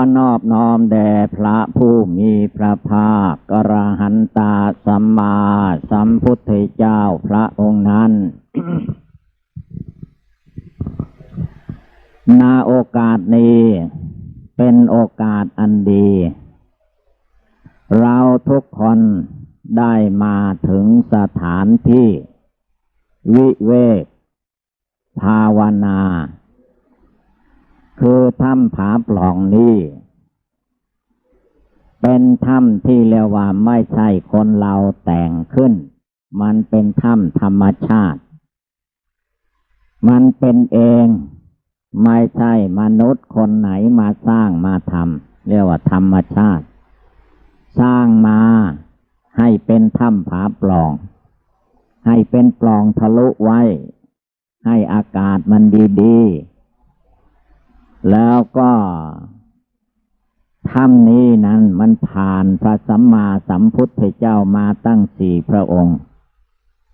อนอบน้อมแด่พระผู้มีพระภาคกระหันตาสัมมาสัมพุทธเจ้าพระองค์นั้น นาโอกาสนี้ เป็นโอกาสอันดี เราทุกคนได้มาถึงสถานที่ วิเวก ภาวนาคือถ้ำผาปล่องนี้ เป็นถ้ำที่เรียกว่าไม่ใช่คนเราแต่งขึ้น มันเป็นถ้ำธรรมชาติ มันเป็นเอง ไม่ใช่มนุษย์คนไหนมาสร้างมาทำเรียกว่าธรรมชาติ สร้างมาให้เป็นถ้ำผาปล่อง ให้เป็นปล่องทะลุไว้ ให้อากาศมันดี ๆ แล้วก็ ถ้ำนี้นั้นมันผ่านพระสัมมาสัมพุทธเจ้ามาตั้งสี่พระองค์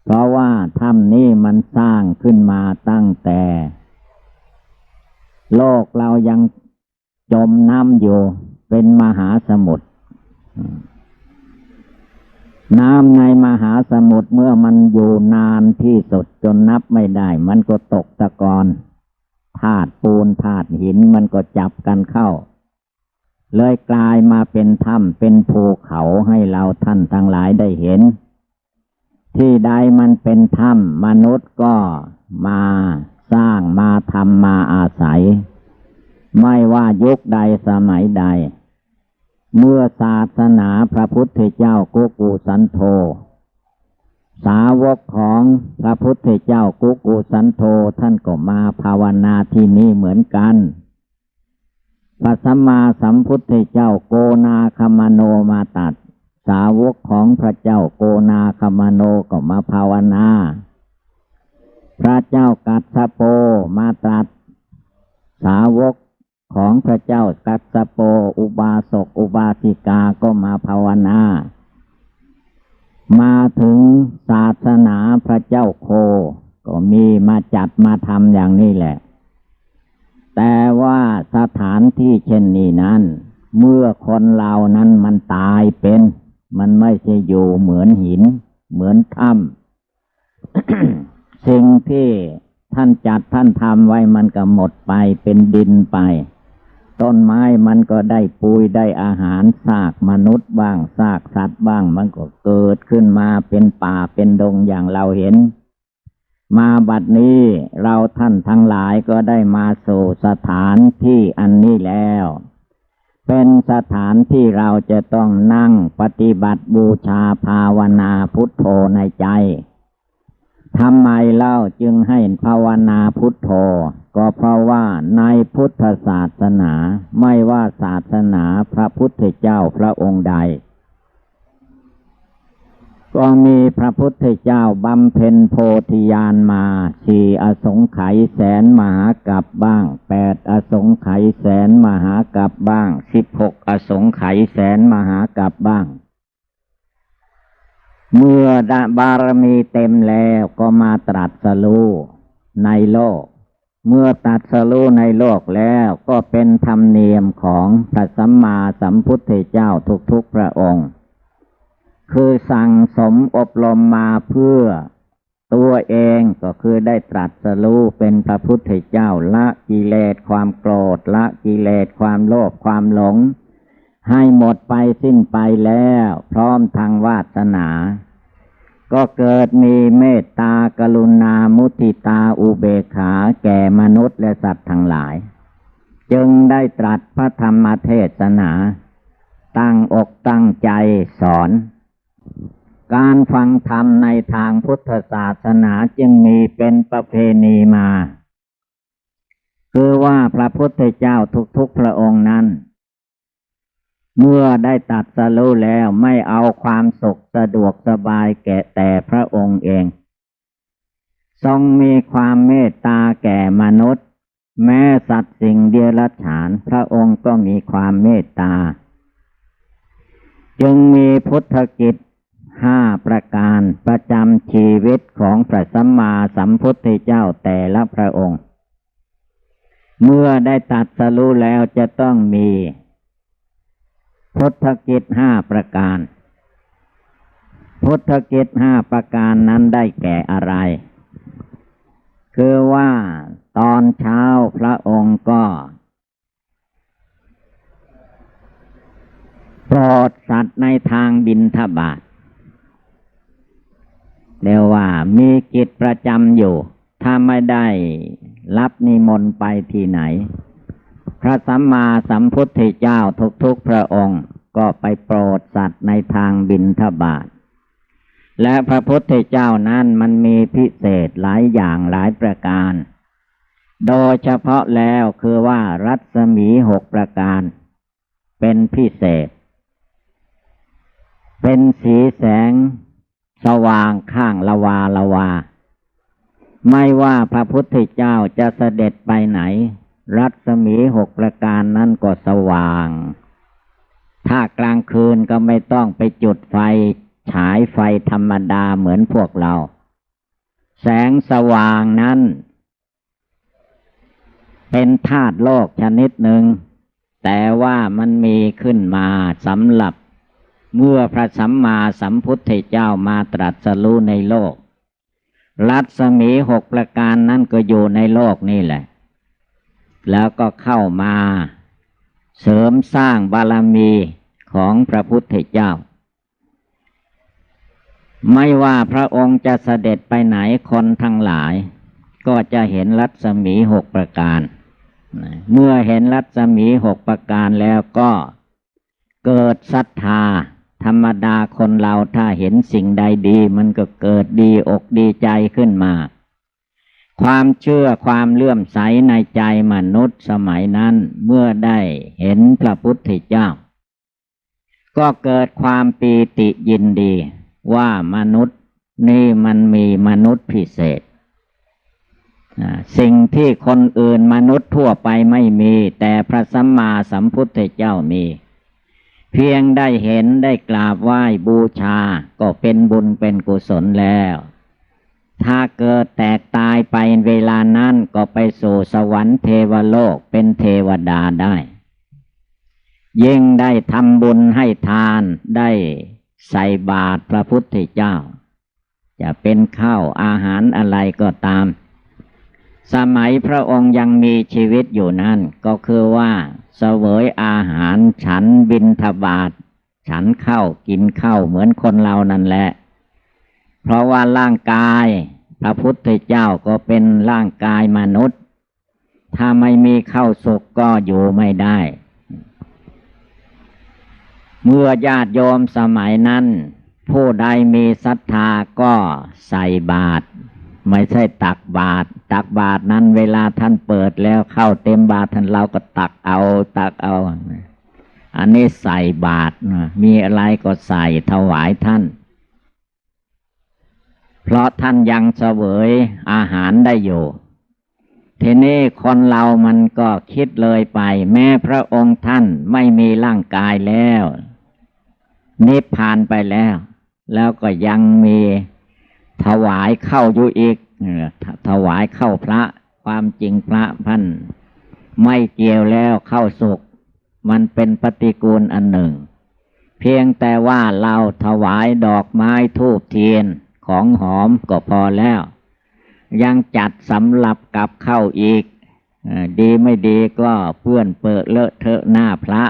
เพราะว่าถ้ำนี้มันสร้างขึ้นมาตั้งแต่ โลกเรายังจมน้ำอยู่เป็นมหาสมุทรน้ำในมหาสมุทรเมื่อมันอยู่นานที่สุดจนนับไม่ได้ มันก็ตกตะกอนธาตุปูนธาตุหินมันก็จับกันเข้า เลยกลายมาเป็นถ้ำเป็นภูเขาให้เราท่านทั้งหลายได้เห็น ที่ใดมันเป็นถ้ำมนุษย์ก็มาสร้างมาทำมาอาศัย ไม่ว่ายุคใดสมัยใด เมื่อศาสนาพระพุทธเจ้ากุกูสันโธสาวกของพระพุทธเจ้ากุกูสันโธท่านก็มาภาวนาที่นี่เหมือนกัน พระสัมมาสัมพุทธเจ้าโกนาคมโนมาตัด สาวกของพระเจ้าโกนาคมโนก็มาภาวนา พระเจ้ากัสสโปมาตรัสสาวกของพระเจ้ากัสสโปอุบาสกอุบาสิกาก็มาภาวนา มาถึงศาสนาพระเจ้าโค ก็มีมาจัดมาทำอย่างนี้แหละ แต่ว่าสถานที่เช่นนี้นั้น เมื่อคนเรานั้นมันตายเป็น มันไม่ใช่อยู่เหมือนหิน เหมือนถ้ำสิ่งที่ท่านจัดท่านทำไว้มันก็หมดไปเป็นดินไป ต้นไม้มันก็ได้ปุยได้อาหารซากมนุษย์บ้างซากสัตว์บ้างมันก็เกิดขึ้นมาเป็นป่าเป็นดงอย่างเราเห็น มาบัดนี้เราท่านทั้งหลายก็ได้มาสู่สถานที่อันนี้แล้ว เป็นสถานที่เราจะต้องนั่งปฏิบัติบูชาภาวนาพุทโธในใจทำไมเล่าจึงให้ภาวนาพุทโธ ก็เพราะว่าในพุทธศาสนาไม่ว่าศาสนาพระพุทธเจ้าพระองค์ใด ก็มีพระพุทธเจ้าบำเพ็ญโพธิญาณมาสีอสงไขยแสนมหากับบ้างแปดอสงไขยแสนมหากับบ้างสิบหกอสงไขยแสนมหากับบ้าง เมื่อดบารมีเต็มแล้วก็มาตรัสรู้ในโลก เมื่อตรัสรู้ในโลกแล้วก็เป็นธรรมเนียมของพระสัมมาสัมพุทธเจ้าทุกๆพระองค์ คือสั่งสมอบรมมาเพื่อตัวเองก็คือได้ตรัสรู้เป็นพระพุทธเจ้าละกิเลสความโกรธละกิเลสความโลภความหลง ให้หมดไปสิ้นไปแล้ว พร้อมทางวาสนา ก็เกิดมีเมตตากรุณามุทิตาอุเบกขาแก่มนุษย์และสัตว์ทั้งหลาย จึงได้ตรัสพระธรรมเทศนา ตั้งอกตั้งใจสอน การฟังธรรมในทางพุทธศาสนาจึงมีเป็นประเพณีมา คือว่าพระพุทธเจ้าทุกๆพระองค์นั้น เมื่อได้ตัดสรู้แล้วไม่เอาความสุขสะดวกสบายแก่แต่พระองค์เอง ทรงมีความเมตตาแก่มนุษย์ แม้สัตว์สิ่งเดียรัจฉาน พระองค์ก็มีความเมตตา จึงมีพุทธกิจ ห้าประการประจำชีวิตของพระสัมมาสัมพุทธเจ้าแต่ละพระองค์ เมื่อได้ตัดสรู้แล้วจะต้องมีพุทธกิจห้าประการ พุทธกิจห้าประการนั้นได้แก่อะไร คือว่าตอนเช้าพระองค์ก็โปรดสัตว์ในทางบินทบาท เรียกว่ามีกิจประจำอยู่ ถ้าไม่ได้รับนิมนต์ไปที่ไหน พระสัมมาสัมพุทธเจ้าทุกๆพระองค์ก็ไปโปรดสัตว์ในทางบินทบาท และพระพุทธเจ้านั้นมันมีพิเศษหลายอย่างหลายประการ โดยเฉพาะแล้วคือว่ารัศมีหกประการ เป็นพิเศษ เป็นสีแสง สว่างข้างละวาละวา ไม่ว่าพระพุทธเจ้าจะเสด็จไปไหน รัศมีหกประการนั้นก็สว่าง ถ้ากลางคืนก็ไม่ต้องไปจุดไฟ ฉายไฟธรรมดาเหมือนพวกเรา แสงสว่างนั้น เป็นธาตุโลกชนิดหนึ่งแต่ว่ามันมีขึ้นมาสำหรับ เมื่อพระสัมมาสัมพุทธเจ้ามาตรัสรู้ในโลก รัศมีหกประการนั้นก็อยู่ในโลกนี่แหละ แล้วก็เข้ามา เสริมสร้างบารมีของพระพุทธเจ้า ไม่ว่าพระองค์จะเสด็จไปไหนคนทั้งหลาย ก็จะเห็นรัศมีหกประการ เมื่อเห็นรัศมีหกประการแล้วก็เกิดศรัทธา ธรรมดาคนเราถ้าเห็นสิ่งใดดีมันก็เกิดดีอกดีใจขึ้นมา ความเชื่อความเลื่อมใสในใจมนุษย์สมัยนั้นเมื่อได้เห็นพระพุทธเจ้า ก็เกิดความปีติยินดีว่ามนุษย์นี่มันมีมนุษย์พิเศษสิ่งที่คนอื่นมนุษย์ทั่วไปไม่มี แต่พระสัมมาสัมพุทธเจ้ามี เพียงได้เห็นได้กราบไหว้บูชา ก็เป็นบุญเป็นกุศลแล้ว ถ้าเกิดแตกตายไปเวลานั้นก็ไปสู่สวรรค์เทวโลกเป็นเทวดาได้ ยิ่งได้ทำบุญให้ทานได้ใส่บาตรพระพุทธเจ้า จะเป็นข้าวอาหารอะไรก็ตาม สมัยพระองค์ยังมีชีวิตอยู่นั้นก็คือว่าเสวยอาหารฉันบินทบาท ฉันเข้ากินเข้าเหมือนคนเรานั่นแหละ เพราะว่าร่างกายพระพุทธเจ้าก็เป็นร่างกายมนุษย์ ถ้าไม่มีข้าวสุกก็อยู่ไม่ได้ เมื่อญาติโยมสมัยนั้น ผู้ใดมีศรัทธาก็ใส่บาตร ไม่ใช่ตักบาตรตักบาตรนั้นเวลาท่านเปิดแล้วเข้าเต็มบาตรท่านเราก็ตักเอา ตักเอา อันนี้ใส่บาตรมีอะไรก็ใส่ถวายท่าน เพราะท่านยังเสวยอาหารได้อยู่ทีนี้คนเรามันก็คิดเลยไป แม้พระองค์ท่านไม่มีร่างกายแล้วนิพพานไปแล้ว แล้วก็ยังมี ถวายเข้าอยู่อีกถวายเข้าพระ ความจริงพระพันไม่เกี่ยวแล้วเข้าสุกมันเป็นปฏิกูลอันหนึ่ง เพียงแต่ว่าเราถวายดอกไม้ทูบเทียนของหอมก็พอแล้ว ยังจัดสำหรับกับเข้าอีก ดีไม่ดีก็เพื่อนเปิดเลอะเทอะหน้าพระ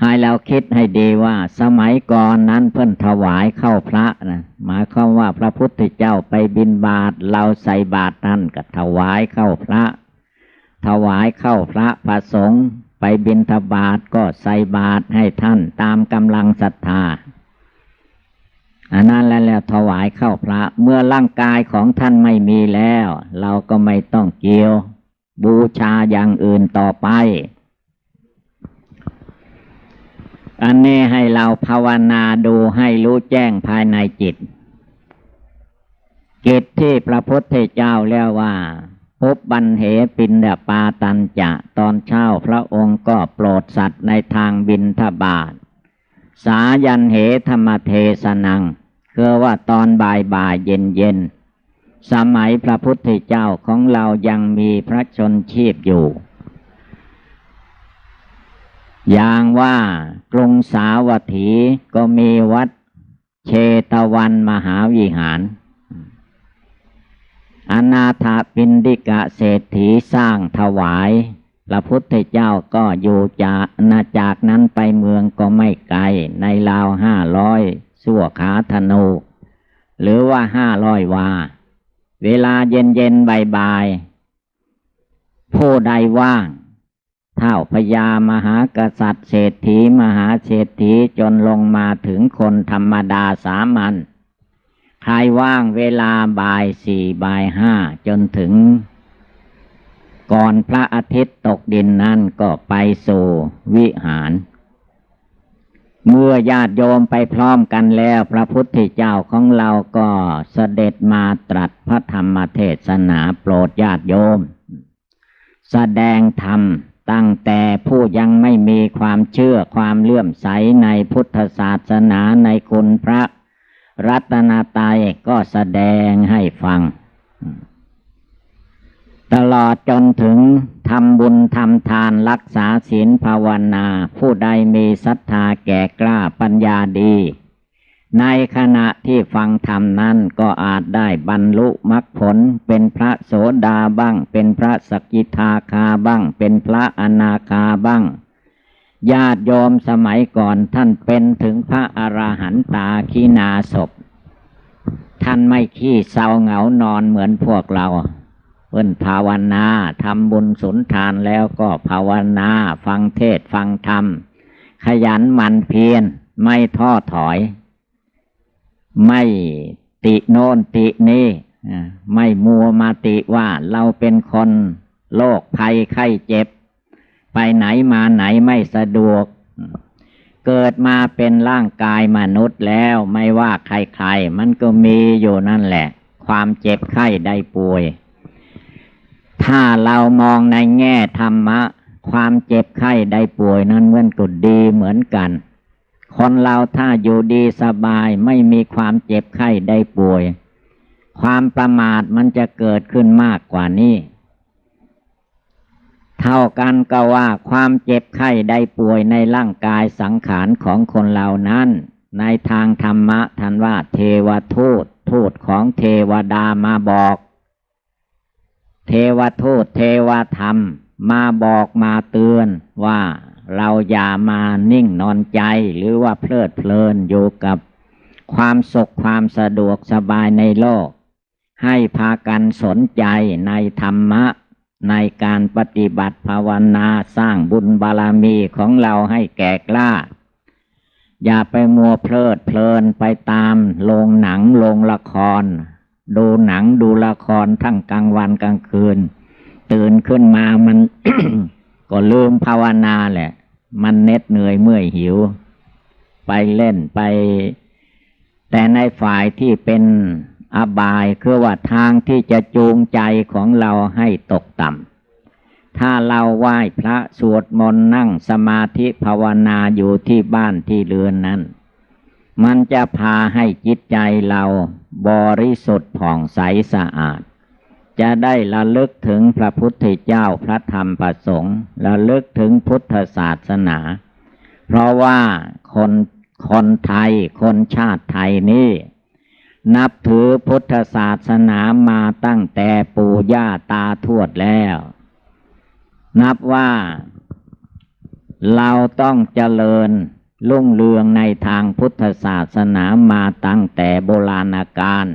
ให้เราคิดให้ดีว่าสมัยก่อนนั้นเพิ่นถวายเข้าพระนะหมายความว่าพระพุทธเจ้าไปบินบาตเราใส่บาตรท่านก็ถวายเข้าพระ ถวายเข้าพระพระสงฆ์ไปบินทบาทก็ใส่บาตรให้ท่านตามกำลังศรัทธาอันนั้นแล้วแล้วถวายเข้าพระ เมื่อร่างกายของท่านไม่มีแล้ว เราก็ไม่ต้องเกี่ยว บูชาอย่างอื่นต่อไป อันนี้ให้เราภาวนาดูให้รู้แจ้งภายในจิต จิตที่พระพุทธเจ้าเรียกว่าพบบันเหปินดาปาตันจะตอนเช้าพระองค์ก็โปรดสัตว์ในทางบินทบาท สายันเหธรรมเทสนัง คือว่าตอนบ่ายบ่ายเย็นเย็นสมัยพระพุทธเจ้าของเรายังมีพระชนชีพอยู่ อย่างว่ากรุงสาวัตถีก็มีวัดเชตวันมหาวิหาร อนาถาปินดิกะเศรษฐีสร้างถวาย พระพุทธเจ้าก็อยู่จากนาจากนั้นไปเมืองก็ไม่ไกล ในราวห้าร้อยสั่วขาธนู หรือว่าห้าร้อยวา เวลาเย็นเย็นบ่ายบายผู้ใดว่าง เท่าพญามหากษัตริย์เศรษฐีมหาเศรษฐีจนลงมาถึงคนธรรมดาสามัญใครว่างเวลาบ่ายสี่บ่ายห้าจนถึง ก่อนพระอาทิตย์ตกดินนั่นก็ไปสู่วิหาร เมื่อญาติโยมไปพร้อมกันแล้วพระพุทธเจ้าของเราก็เสด็จมาตรัสพระธรรมเทศนาโปรดญาติโยม แสดงธรรม ตั้งแต่ผู้ยังไม่มีความเชื่อความเลื่อมใสในพุทธศาสนาในคุณพระ รัตนตรัยก็แสดงให้ฟัง ตลอดจนถึงทำบุญทำทานรักษาศีลภาวนา ผู้ใดมีศรัทธาแก่กล้าปัญญาดี ในขณะที่ฟังธรรมนั้นก็อาจได้บรรลุมรรคผล เป็นพระโสดาบ้าง เป็นพระสกิทาคาบ้าง เป็นพระอนาคาบ้าง ญาติโยมสมัยก่อนท่านเป็นถึงพระอราหันตาขีนาศพ ท่านไม่ขี้เศร้าเหงานอนเหมือนพวกเราเพิ่นภาวนาทำบุญสุนทานแล้วก็ภาวนาฟังเทศฟังธรรม ขยันหมันเพียรไม่ท้อถอย ไม่ติโน่นตินี่ไม่มัวมาติว่าเราเป็นคนโรคภัยไข้เจ็บ ไปไหนมาไหนไม่สะดวก เกิดมาเป็นร่างกายมนุษย์แล้วไม่ว่าใครๆ มันก็มีอยู่นั่นแหละ ความเจ็บไข้ได้ป่วย ถ้าเรามองในแง่ธรรมะ ความเจ็บไข้ได้ป่วยนั้นเมันก็ดีเหมือนกัน คนเราถ้าอยู่ดีสบายไม่มีความเจ็บไข้ได้ป่วย ความประมาทมันจะเกิดขึ้นมากกว่านี้ เท่ากันก็ว่าความเจ็บไข้ได้ป่วยในร่างกายสังขารของคนเรานั้น ในทางธรรมะท่านว่าเทวทูตทูตของเทวดามาบอก เทวทูตเทวธรรมมาบอกมาเตือนว่า เราอย่ามานิ่งนอนใจหรือว่าเพลิดเพลินอยู่กับความสุขความสะดวกสบายในโลก ให้พากันสนใจในธรรมะ ในการปฏิบัติภาวนาสร้างบุญบารมีของเราให้แก่กล้า อย่าไปมัวเพลิดเพลินไปตามโรงหนังโรงละคร ดูหนังดูละครทั้งกลางวันกลางคืน ตื่นขึ้นมามันก็ลืมภาวนาแหละ มันเน็ดเหนื่อยเมื่อยหิว ไปเล่นไป แต่ในฝ่ายที่เป็นอบายคือว่าทางที่จะจูงใจของเราให้ตกต่ำ ถ้าเราไหว้พระสวดมนต์นั่งสมาธิภาวนาอยู่ที่บ้านที่เรือนนั้น มันจะพาให้จิตใจเราบริสุทธิ์ผ่องใสสะอาด จะได้ระลึกถึงพระพุทธเจ้าพระธรรมประสงค์ระลึกถึงพุทธศาสนา เพราะว่าคนคนไทยคนชาติไทยนี่นับถือพุทธศาสนามาตั้งแต่ปู่ย่าตาทวดแล้ว นับว่าเราต้องเจริญรุ่งเรืองในทางพุทธศาสนามาตั้งแต่โบราณกาล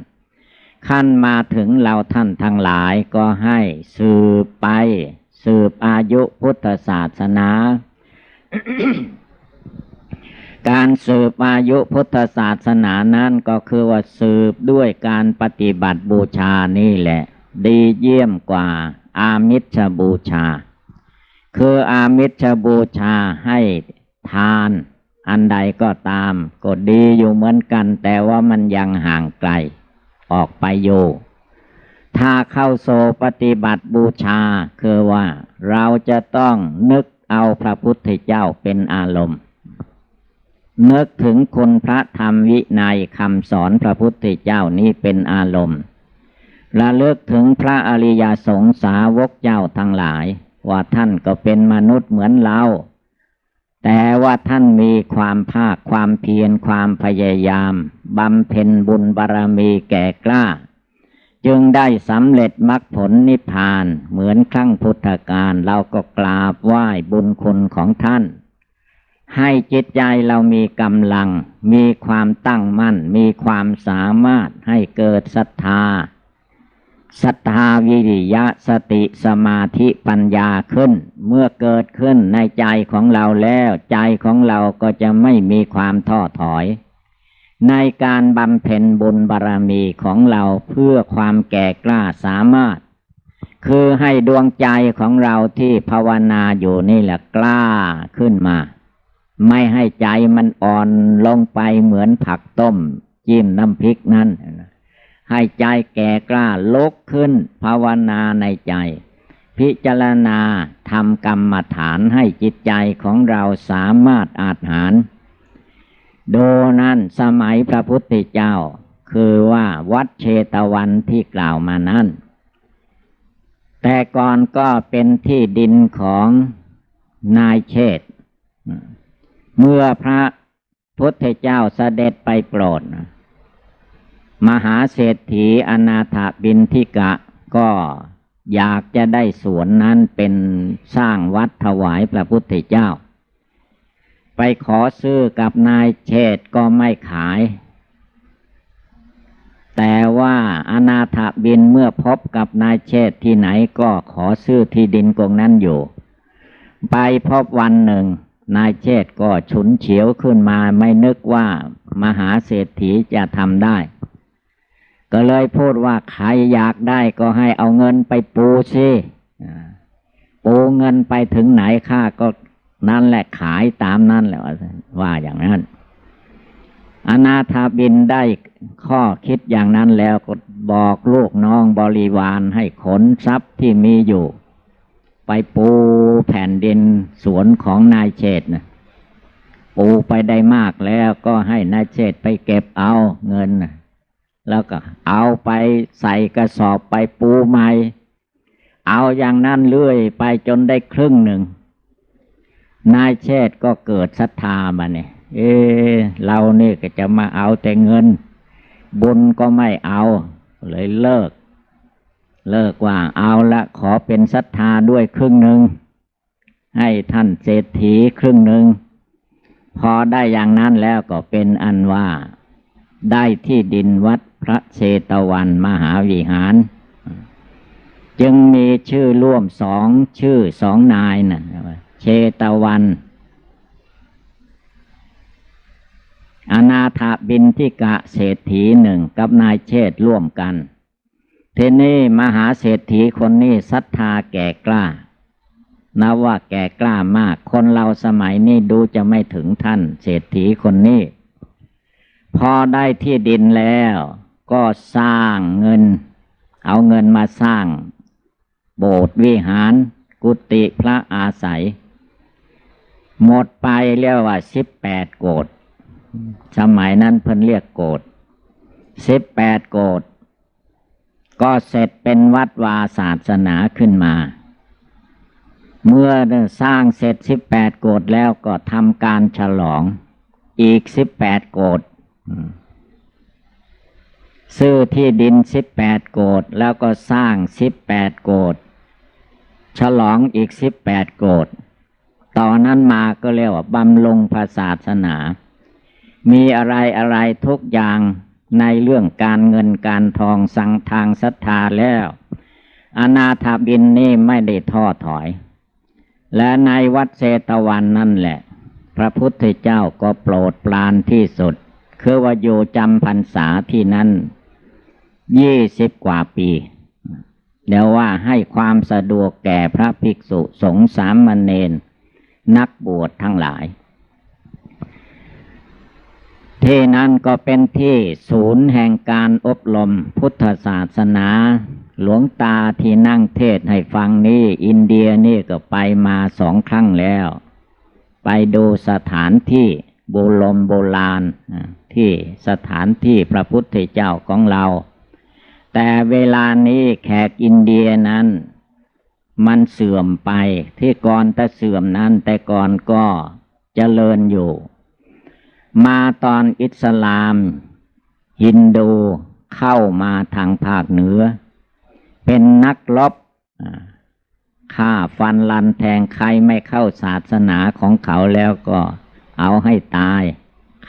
ขั้นมาถึงเราท่านทั้งหลายก็ให้สืบไป สืบอายุพุทธศาสนา การสืบอายุพุทธศาสนานั้นก็คือว่าสืบด้วยการปฏิบัติบูชานี่แหละ ดีเยี่ยมกว่าอามิชบูชา คืออามิชบูชาให้ทานอันใดก็ตาม ก็ดีอยู่เหมือนกันแต่ว่ามันยังห่างไกล ออกไปอยู่ถ้าเข้าโซปฏิบัติบูชา คือว่าเราจะต้องนึกเอาพระพุทธเจ้าเป็นอารมณ์ นึกถึงคุณพระธรรมวินัยคำสอนพระพุทธเจ้านี้เป็นอารมณ์ระลึกถึงพระอริยสงสาวกเจ้าทั้งหลาย ว่าท่านก็เป็นมนุษย์เหมือนเรา แต่ว่าท่านมีความภาคความเพียรความพยายามบำเพ็ญบุญบารมีแก่กล้า จึงได้สำเร็จมรรคผลนิพพานเหมือนครั้งพุทธกาลเราก็กราบไหว้บุญคุณของท่าน ให้จิตใจเรามีกำลัง มีความตั้งมั่น มีความสามารถให้เกิดศรัทธา ศรัทธาวิริยะสติสมาธิปัญญาขึ้น เมื่อเกิดขึ้นในใจของเราแล้วใจของเราก็จะไม่มีความท้อถอย ในการบำเพ็ญบุญบารรมีของเราเพื่อความแก่กล้าสามารถ คือให้ดวงใจของเราที่ภาวนาอยู่นี่แหละกล้าขึ้นมา ไม่ให้ใจมันอ่อนลงไปเหมือนผักต้ม จิ้มน้ำพริกนั่นนะ ให้ใจแก่กล้าลุกขึ้น ภาวนาในใจ พิจารณาทำกรรมฐานให้จิตใจของเราสามารถอาจหารโดนั้นสมัยพระพุทธเจ้า คือว่าวัดเชตวันที่กล่าวมานั้นแต่ก่อนก็เป็นที่ดินของนายเชษเมื่อพระพุทธเจ้าเสด็จไปโปรด มหาเศรษฐีอนาถบินทิกะก็อยากจะได้สวนนั้นเป็นสร้างวัดถวายพระพุทธเจ้า ไปขอซื้อกับนายเชษ์ก็ไม่ขาย แต่ว่าอนาถบินเมื่อพบกับนายเชษ์ที่ไหนก็ขอซื้อที่ดินกงนั้นอยู่ ไปพบวันหนึ่ง นายเชษ์ก็ฉุนเฉียวขึ้นมาไม่นึกว่ามหาเศรษฐีจะทำได้ ก็เลยพูดว่าใครอยากได้ก็ให้เอาเงินไปปูสิปูเงินไปถึงไหนค่าก็นั่นแหละขายตามนั่นแหละว่าอย่างนั้น อนาถาบินได้ข้อคิดอย่างนั้นแล้วก็บอกลูกน้องบริวารให้ขนทรัพย์ที่มีอยู่ ไปปูแผ่นดินสวนของนายเชษนะปูไปได้มากแล้วก็ให้นายเชษไปเก็บเอาเงินนะ แล้วก็เอาไปใส่กระสอบไปปูใหม่ เอาอย่างนั้นเรื่อยไปจนได้ครึ่งหนึ่ง นายเชษก็เกิดศรัทธามาเนี่ย เออเรานี่ก็จะมาเอาแต่เงิน บุญก็ไม่เอา เลยเลิก เลิกว่าเอาละขอเป็นศรัทธาด้วยครึ่งหนึ่ง ให้ท่านเศรษฐีครึ่งหนึ่ง พอได้อย่างนั้นแล้วก็เป็นอันว่าได้ที่ดินวัด พระเชตวันมหาวิหาร จึงมีชื่อร่วมสองชื่อสองนายนะเชตวัน อนาถบินทิกะเศรษฐีหนึ่งกับนายเชษฐ์ร่วมกันทีนี้มหาเศรษฐีคนนี้ศรัทธาแก่กล้านับว่าแก่กล้ามาก คนเราสมัยนี้ดูจะไม่ถึงท่าน เศรษฐีคนนี้ พอได้ที่ดินแล้ว ก็สร้างเงิน เอาเงินมาสร้าง โบสถ์วิหารกุฏิพระอาศัย หมดไปเรียกว่าสิบแปดโกดสมัยนั้นเพิ่นเรียกโกดสิบแปดโกดก็เสร็จเป็นวัดวาศาสนาขึ้นมา เมื่อสร้างเสร็จสิบแปดโกดแล้วก็ทำการฉลอง อีกสิบแปดโกด ซื้อที่ดินสิบแปดโกดแล้วก็สร้างสิบแปดโกดฉลองอีกสิบแปดโกดตอนนั้นมาก็เรียกว่าบำรุงพระศาสนา มีอะไรอะไรทุกอย่างในเรื่องการเงินการทองสังทางศรัทธาแล้ว อนาถาบินนี่ไม่ได้ท้อถอย และในวัดเซตวันนั่นแหละ พระพุทธเจ้าก็โปรดปรานที่สุด คือว่าอยู่จำพรรษาที่นั่น ยี่สิบกว่าปีเดียวว่าให้ความสะดวกแก่พระภิกษุสงฆ์สามเณรนักบวชทั้งหลาย ที่นั่นก็เป็นที่ศูนย์แห่งการอบรมพุทธศาสนา หลวงตาที่นั่งเทศให้ฟังนี่อินเดียนี่ก็ไปมาสองครั้งแล้ว ไปดูสถานที่โบรมโบราณที่สถานที่พระพุทธเจ้าของเรา แต่เวลานี้แขกอินเดียนั้น มันเสื่อมไปที่ก่อนแต่เสื่อมนั้นแต่ก่อนก็เจริญอยู่ มาตอนอิสลามฮินดูเข้ามาทางภาคเหนือ เป็นนักรบฆ่าฟันลันแทงใครไม่เข้าศาสนาของเขาแล้วก็เอาให้ตาย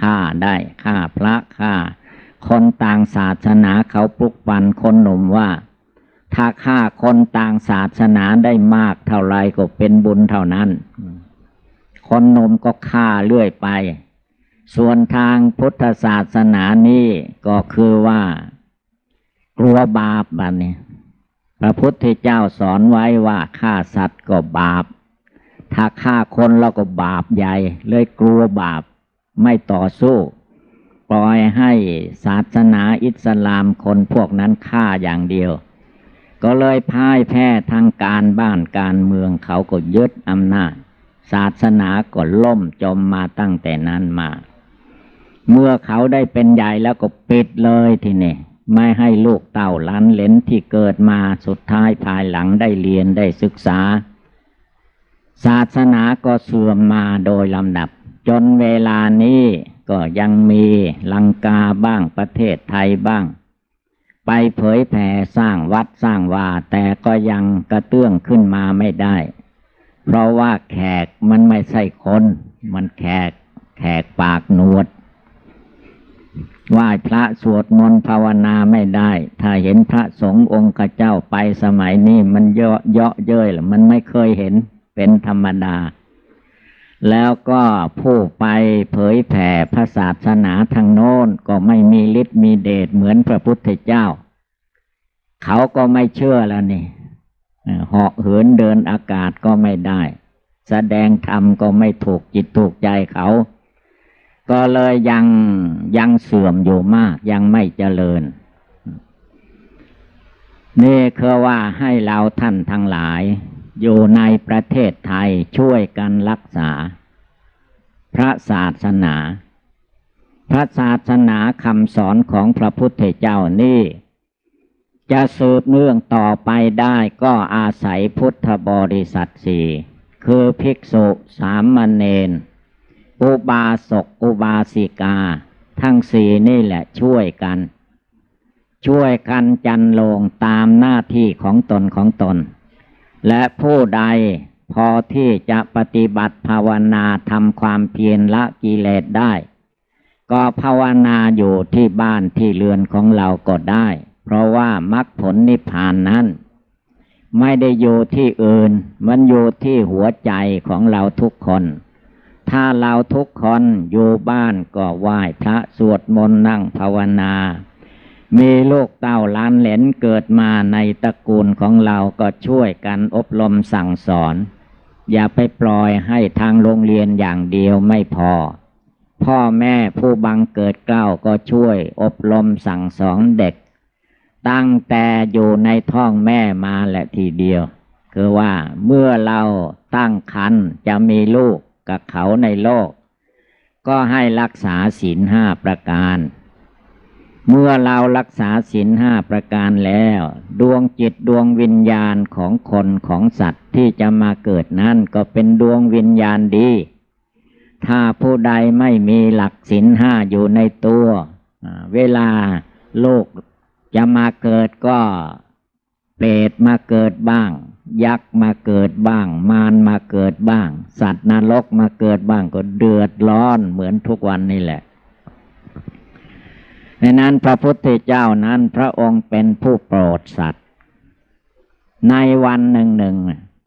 ฆ่าได้ฆ่าพระฆ่า คนต่างศาสนาเขาปลุกปั่นคนหนุ่มว่า ถ้าฆ่าคนต่างศาสนาได้มากเท่าไรก็เป็นบุญเท่านั้น คนหนุ่มก็ฆ่าเรื่อยไป ส่วนทางพุทธศาสนานี่ก็คือว่า กลัวบาปบัดนี้พระพุทธเจ้าสอนไว้ว่าฆ่าสัตว์ก็บาป ถ้าฆ่าคนเราก็บาปใหญ่ เลยกลัวบาปไม่ต่อสู้ ปล่อยให้ศาสนาอิสลามคนพวกนั้นฆ่าอย่างเดียว ก็เลยพ่ายแพ้ทางการบ้านการเมืองเขาก็ยึดอำนาจ ศาสนาก็ล่มจมมาตั้งแต่นั้นมา เมื่อเขาได้เป็นใหญ่แล้วก็ปิดเลยทีนี้ไม่ให้ลูกเต่าล้านเหลนที่เกิดมาสุดท้ายภายหลังได้เรียนได้ศึกษา ศาสนาก็เสื่อมมาโดยลำดับ จนเวลานี้ ก็ยังมีลังกาบ้างประเทศไทยบ้าง ไปเผยแผ่สร้างวัดสร้างวาแต่ก็ยังกระเตื้องขึ้นมาไม่ได้ เพราะว่าแขกมันไม่ใช่คน มันแขกแขกปากหนวดไหว้พระสวดมนต์ภาวนาไม่ได้ ถ้าเห็นพระสงฆ์องค์เจ้าไปสมัยนี้มันเยอะเยาะเย้ยหรือมันไม่เคยเห็นเป็นธรรมดา แล้วก็ผู้ไปเผยแผ่พระศาสนาทางโน้นก็ไม่มีฤทธิ์มีเดชเหมือนพระพุทธเจ้า เขาก็ไม่เชื่อแล้วนี่เอ่อเหาะเหินเดินอากาศก็ไม่ได้ แสดงธรรมก็ไม่ถูกจิตถูกใจเขา ก็เลยยังยังเสื่อมอยู่มากยังไม่เจริญ นี่คือว่าให้เราท่านทั้งหลาย อยู่ในประเทศไทยช่วยกันรักษา พระศาสนา พระศาสนาคำสอนของพระพุทธเจ้านี่ จะสืบเนื่องต่อไปได้ก็อาศัยพุทธบริษัทสี่คือภิกษุสามเณรอุบาสกอุบาสิกา ทั้งสี่นี่แหละช่วยกัน ช่วยกันจันลงตามหน้าที่ของตนของตน และผู้ใดพอที่จะปฏิบัติภาวนาทำความเพียรละกิเลสได้ ก็ภาวนาอยู่ที่บ้านที่เรือนของเราก็ได้ เพราะว่ามรรคผลนิพพานนั้น ไม่ได้อยู่ที่อื่น มันอยู่ที่หัวใจของเราทุกคน ถ้าเราทุกคนอยู่บ้านก็ไหว้พระสวดมนต์นั่งภาวนา มีลูกเต้าล้านเหลนเกิดมาในตระกูลของเราก็ช่วยกันอบรมสั่งสอน อย่าไปปล่อยให้ทางโรงเรียนอย่างเดียวไม่พอ พ่อแม่ผู้บังเกิดเกล้าก็ช่วยอบรมสั่งสอนเด็ก ตั้งแต่อยู่ในท้องแม่มาและทีเดียว คือว่าเมื่อเราตั้งครรภ์จะมีลูกกับเขาในโลก ก็ให้รักษาศีลห้าประการ เมื่อเรารักษาศีลห้าประการแล้ว ดวงจิตดวงวิญญาณของคนของสัตว์ที่จะมาเกิดนั้นก็เป็นดวงวิญญาณดี ถ้าผู้ใดไม่มีหลักศีลห้าอยู่ในตัว เวลาโลกจะมาเกิดก็เปรตมาเกิดบ้าง ยักษ์มาเกิดบ้าง มารมาเกิดบ้าง สัตว์นรกมาเกิดบ้างก็เดือดร้อนเหมือนทุกวันนี่แหละ ในนั้นพระพุทธเจ้านั้นพระองค์เป็นผู้โปรดสัตว์ ในวันหนึ่งหนึ่ง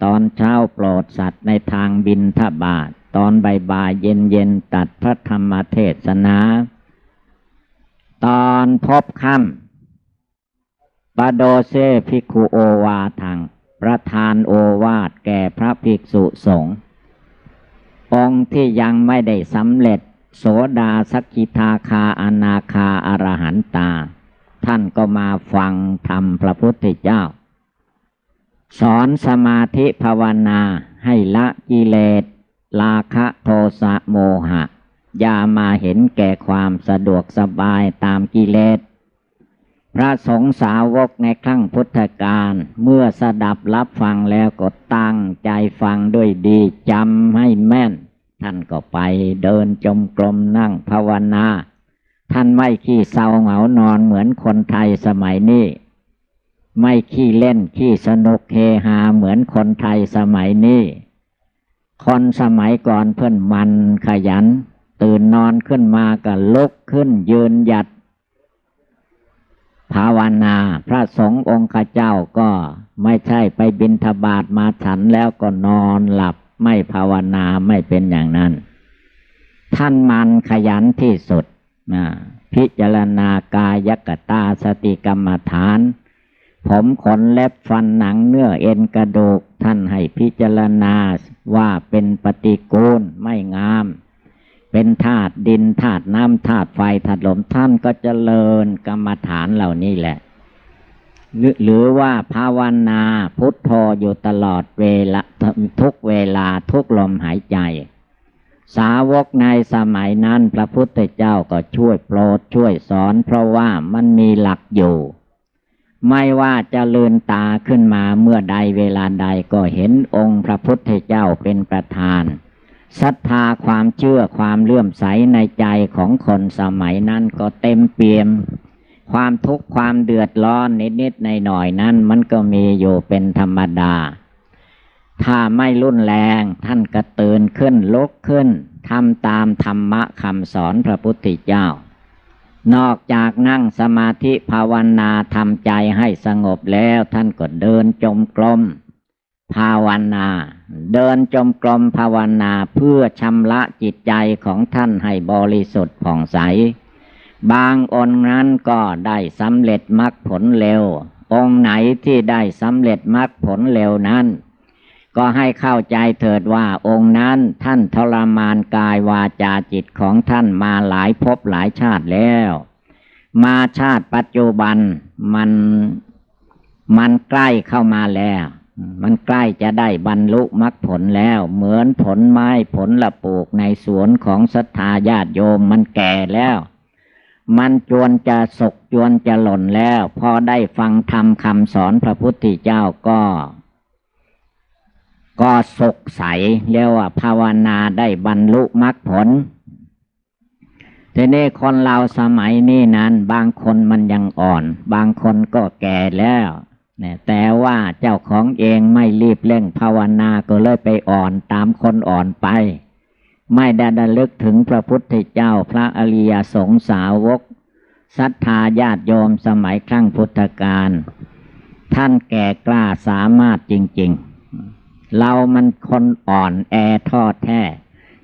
ตอนเช้าโปรดสัตว์ในทางบินทบาท ตอนบ่ายเย็นเย็นตัดพระธรรมเทศนา ตอนพบค่ำปโดเซภิกขุโอวาทัง ประธานโอวาทแก่พระภิกษุสงฆ์องค์ที่ยังไม่ได้สำเร็จ โสดาสกิทาคาอนาคาอรหันตา ท่านก็มาฟังธรรมพระพุทธเจ้า สอนสมาธิภาวนาให้ละกิเลสราคะโทสะโมหะ อย่ามาเห็นแก่ความสะดวกสบายตามกิเลส พระสงฆ์สาวกในครั้งพุทธกาลเมื่อสดับรับฟังแล้วก็ตั้งใจฟังด้วยดีจำให้แม่น ท่านก็ไปเดินจมกรมนั่งภาวนา ท่านไม่ขี้เศร้าเหงานอนเหมือนคนไทยสมัยนี้ ไม่ขี้เล่นขี้สนุกเฮฮาเหมือนคนไทยสมัยนี้ คนสมัยก่อนเพื่อนมันขยัน ตื่นนอนขึ้นมาก็ลุกขึ้นยืนหยัด ภาวนาพระสงฆ์องค์ข้าเจ้าก็ไม่ใช่ไปบินทบาทมาฉันแล้วก็นอนหลับ ไม่ภาวนาไม่เป็นอย่างนั้น ท่านมันขยันที่สุดนะพิจารณากายกตาสติกรรมฐาน ผมขนเล็บฟันหนังเนื้อเอ็นกระดูกท่านให้พิจารณาว่าเป็นปฏิกูลไม่งาม เป็นธาตุดินธาตุน้ำธาตุไฟธาตุลมท่านก็เจริญกรรมฐานเหล่านี้แหละ หรือว่าภาวนาพุทโธอยู่ตลอดเวลาทุกเวลาทุกลมหายใจ สาวกในสมัยนั้นพระพุทธเจ้าก็ช่วยโปรดช่วยสอน เพราะว่ามันมีหลักอยู่ ไม่ว่าจะลืนตาขึ้นมาเมื่อใดเวลาใดก็เห็นองค์พระพุทธเจ้าเป็นประธานศรัทธาความเชื่อความเลื่อมใสในใจของคนสมัยนั้นก็เต็มเปี่ยม ความทุกข์ความเดือดร้อนนิดๆในหน่อยนั้น มันก็มีอยู่เป็นธรรมดา ถ้าไม่รุนแรงท่านก็ตื่นขึ้นลุกขึ้นทำตามธรรมะคำสอนพระพุทธเจ้า นอกจากนั่งสมาธิภาวนาทำใจให้สงบแล้วท่านก็เดินจมกลมภาวนา เดินจมกลมภาวนาเพื่อชำระจิตใจของท่านให้บริสุทธิ์ผ่องใส บางองค์นั้นก็ได้สำเร็จมรรคผลเร็ว องค์ไหนที่ได้สำเร็จมรรคผลเร็วนั้น ก็ให้เข้าใจเถิดว่าองค์นั้นท่านทรมานกายวาจาจิตของท่านมาหลายภพหลายชาติแล้ว มาชาติปัจจุบันมันมันใกล้เข้ามาแล้ว มันใกล้จะได้บรรลุมรรคผลแล้ว เหมือนผลไม้ผลละปลูกในสวนของศรัทธาญาติโยมมันแก่แล้ว มันจวนจะสกจวนจะหล่นแล้ว พอได้ฟังธรรมคำสอนพระพุทธเจ้าก็ ก็สกใสเรียกว่าภาวนาได้บรรลุมรรคผลทีนี้คนเราสมัยนี้นั้น บางคนมันยังอ่อน บางคนก็แก่แล้วเนี่ยแต่ว่าเจ้าของเองไม่รีบเร่งภาวนาก็เลยไปอ่อนตามคนอ่อนไป ไม่ได้ระลึกถึงพระพุทธเจ้าพระอริยสงสาวกศรัทธาญาติโยมสมัยครั้งพุทธกาลท่านแก่กล้าสามารถจริง ๆ เรามันคนอ่อนแอทอดแท้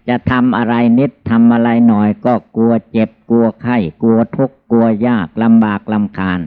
จะทำอะไรนิดทำอะไรหน่อยก็กลัวเจ็บกลัวไข้กลัวทุกข์กลัวยากลำบากลำคาญ